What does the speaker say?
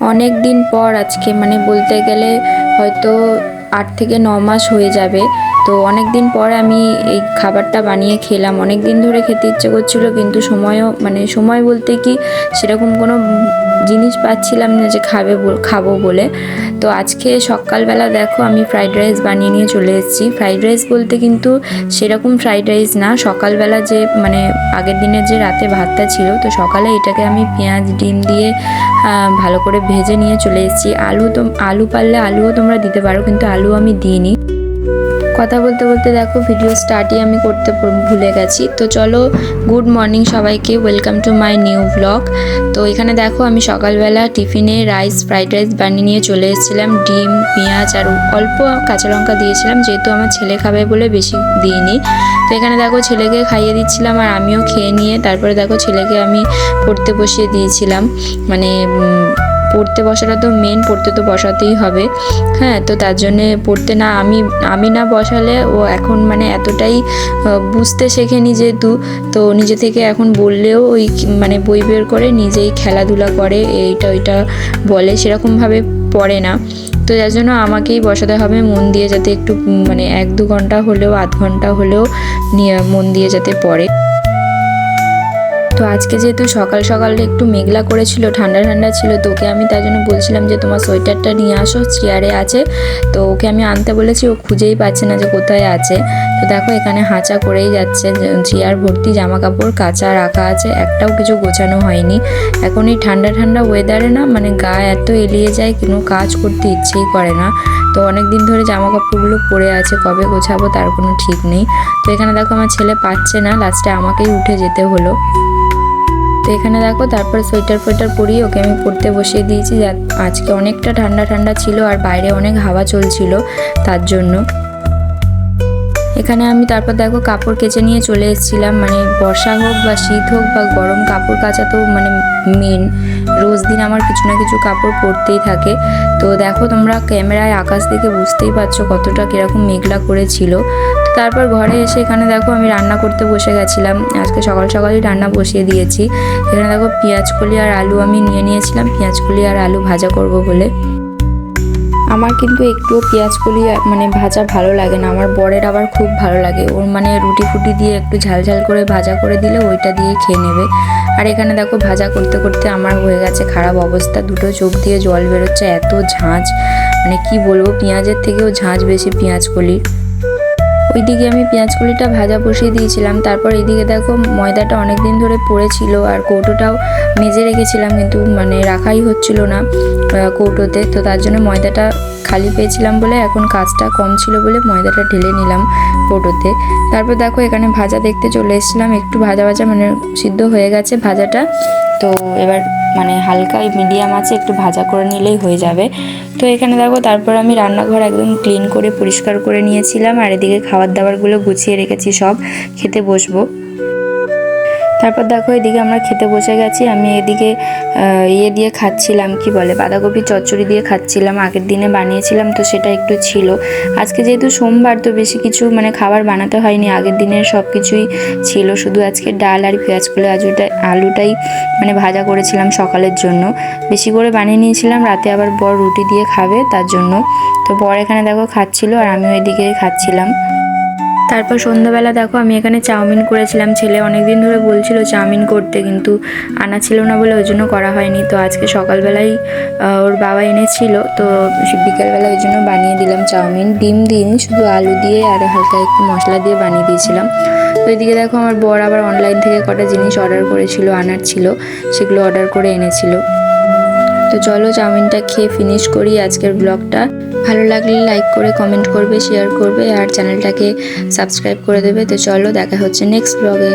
অনেক দিন পর আজকে মানে বলতে গেলে হয়তো আট থেকে ন মাস হয়ে যাবে। তো অনেক দিন পর আমি এই খাবারটা বানিয়ে খেলাম। অনেক দিন ধরে খেতে ইচ্ছে করছিল, কিন্তু সময়ও মানে সময় বলতে কি সেরকম কোনো জিনিস পাচ্ছিলাম না যে খাবে খাব বলে। তো আজকে সকালবেলা দেখো আমি ফ্রাইড রাইস বানিয়ে নিয়ে চলে এসেছি। ফ্রাইড রাইস বলতে কিন্তু সেরকম ফ্রাইড রাইস না। সকালবেলা যে মানে আগের দিনের যে রাতে ভাতটা ছিল, তো সকালে এটাকে আমি পেঁয়াজ, ডিম দিয়ে ভালো করে ভেজে নিয়ে চলে এসেছি। আলু তো, আলু পারলে আলুও তোমরা দিতে পারো, কিন্তু আলু আমি দিইনি। কথা বলতে বলতে দেখো ভিডিও স্টার্টই আমি করতে ভুলে গেছি। তো চলো গুড মর্নিং সবাইকে welcome to my new blog তো এখানে দেখো, আমি সকালবেলা টিফিনে রাইস ফ্রাইড রাইস বানিয়ে নিয়ে চলে এসেছিলাম। ডিম, পেঁয়াজ আর অল্প কাঁচা লঙ্কা দিয়েছিলাম, যেহেতু আমার ছেলে খাবে বলে বেশি দিইনি। তো এখানে দেখো, ছেলেকে খাইয়ে দিচ্ছিলাম আর আমিও খেয়ে নিয়ে, তারপরে দেখো, ছেলেকে আমি পড়তে বসিয়ে দিয়েছিলাম। মানে পড়তে বসাটা তো মেন পড়তে তো বসাতেই হবে। হ্যাঁ তো তার জন্যে পড়তে না আমি আমি না বসালে ও এখন মানে এতটাই বুঝতে শেখেনি যেহেতু, তো নিজে থেকে এখন বললেও ওই মানে বই বের করে নিজেই খেলাধুলা করে, এইটা ওইটা বলে সেরকমভাবে পড়ে না। তো যার জন্য আমাকেই বসাতে হবে মন দিয়ে যাতে একটু মানে এক দু ঘণ্টা হলেও, আধ ঘণ্টা হলেও নিয়ে মন দিয়ে যাতে পড়ে। তো আজকে যেহেতু সকাল সকাল একটু মেঘলা করেছিল, ঠান্ডা ঠান্ডা ছিল, তো ওকে আমি তার জন্য বলছিলাম যে তোমার সোয়েটারটা নিয়ে আসো চেয়ারে আছে। তো ওকে আমি আনতে বলেছি, ও খুঁজেই পাচ্ছে না যে কোথায় আছে। তো দেখো এখানে হাঁচা করেই যাচ্ছে চেয়ার ভর্তি জামা কাপড় কাঁচা রাখা আছে, একটাও কিছু গোছানো হয়নি। এখন এই ঠান্ডা ঠান্ডা ওয়েদারে না মানে গা এত এলিয়ে যায়, কোনো কাজ করতে ইচ্ছেই করে না। তো অনেক দিন ধরে জামা কাপড়গুলো পরে আছে, কবে গোছাবো তার কোনো ঠিক নেই। তো এখানে দেখো আমার ছেলে পাচ্ছে না লাস্টে আমাকেই উঠে যেতে হলো। তো এখানে দেখো, তারপর সোয়েটার ফোয়েটার পরিয়ে ওকে আমি পড়তে বসিয়ে দিয়েছি। আজকে অনেকটা ঠান্ডা ঠান্ডা ছিল আর বাইরে অনেক হাওয়া চলছিল তার জন্য। এখানে আমি তারপর দেখো, কাপড় কেচে নিয়ে চলে এসেছিলাম। মানে বর্ষা হোক বা শীত হোক বা গরম, কাপড় কাচা তো মানে মেন রোজ দিন আমার কিছু না কিছু কাপড় পরতেই থাকে। তো দেখো, তোমরা ক্যামেরায় আকাশ দেখে বুঝতেই পারছ কতটা কীরকম মেঘলা করেছিল। তারপর ঘরে এসে এখানে দেখো আমি রান্না করতে বসে গেছিলাম। আজকে সকাল সকালই রান্না বসিয়ে দিয়েছি। এখানে দেখো পেঁয়াজ কলি আর আলু আমি নিয়ে নিয়েছিলাম। পেঁয়াজ কলি আর আলু ভাজা করব বলে। আমার কিন্তু একটুও পেঁয়াজ কলি মানে ভাজা ভালো লাগে না। আমার বরের আবার খুব ভালো লাগে। ওর মানে রুটি ফুটি দিয়ে একটু ঝাল ঝাল করে ভাজা করে দিলে ওইটা দিয়ে খেয়ে নেবে। আর এখানে দেখো ভাজা করতে করতে আমার হয়ে গেছে খারাপ অবস্থা। দুটো চোখ দিয়ে জল বেরোচ্ছে, এত ঝাঁঝ মানে কি বলব, পেঁয়াজের থেকেও ঝাঁঝ বেশি পেঁয়াজ কলির ওইদিকে আমি পেঁয়াজ কলিটা ভাজা বসিয়ে দিয়েছিলাম। তারপর এদিকে দেখো ময়দাটা অনেক দিন ধরে পড়েছিল আর কৌটোটাও মেজে রেখেছিলাম কিন্তু মানে রাখাই হচ্ছিল না কৌটোতে। তো তার জন্য ময়দাটা খালি পেয়েছিলাম বলে এখন কাজটা কম ছিল বলে ময়দাটা ঢেলে নিলাম। কৌটোতে তারপর দেখো, এখানে ভাজা দেখতে চলে এসেছিলাম। একটু ভাজা ভাজা মানে সিদ্ধ হয়ে গেছে ভাজাটা। তো এবার মানে হালকা মিডিয়াম আছে, একটু ভাজা করে নিলেই হয়ে যাবে। তো এখানে দেখো, তারপর আমি রান্নাঘর একদম ক্লিন করে পরিষ্কার করে নিয়েছিলাম। আর এদিকে খাবার দাবারগুলো গুছিয়ে রেখেছি সব। খেতে বসবো। তারপর দেখো এদিকে আমরা খেতে বসে গেছি, আমি এদিকে ইয়ে দিয়ে খাচ্ছিলাম, কি বলে, বাঁধাকপি চচ্চড়ি দিয়ে খাচ্ছিলাম, আগের দিনে বানিয়েছিলাম তো সেটা একটু ছিল। আজকে যেহেতু সোমবার তো বেশি কিছু মানে খাবার বানাতে হয়নি, আগের দিনের সব কিছুই ছিল, শুধু আজকে ডাল আর পেঁয়াজ আজুটা আলুটাই মানে ভাজা করেছিলাম সকালের জন্য। বেশি করে বানিয়ে নিয়েছিলাম, রাতে আবার বর রুটি দিয়ে খাবে তার জন্য। তো বর এখানে দেখো খাচ্ছিল আর আমিও এদিকে খাচ্ছিলাম। তারপর সন্ধ্যাবেলা দেখো, আমি এখানে চাউমিন করেছিলাম। ছেলে অনেক দিন ধরে বলছিল চাউমিন করতে, কিন্তু আনা ছিল না বলে ওই জন্য করা হয়নি। তো আজকে সকালবেলাই ওর বাবা এনেছিল, তো বিকেলবেলা ওই জন্য বানিয়ে দিলাম চাউমিন। ডিম দিইনি, শুধু আলু দিয়ে আর হালকা একটু মশলা দিয়ে বানিয়ে দিয়েছিলাম। তো এদিকে দেখো, আমার বর আবার অনলাইন থেকে কটা জিনিস অর্ডার করেছিল, আনার ছিল, সেগুলো অর্ডার করে এনেছিল। তো চলো চাউমিনটা খেয়ে ফিনিশ করি আজকের ব্লগটা ভালো লাগলে লাইক করে কমেন্ট করবে শেয়ার করবে, আর চ্যানেলটাকে সাবস্ক্রাইব করে দেবে। তো চলো দেখা হচ্ছে নেক্সট ব্লগে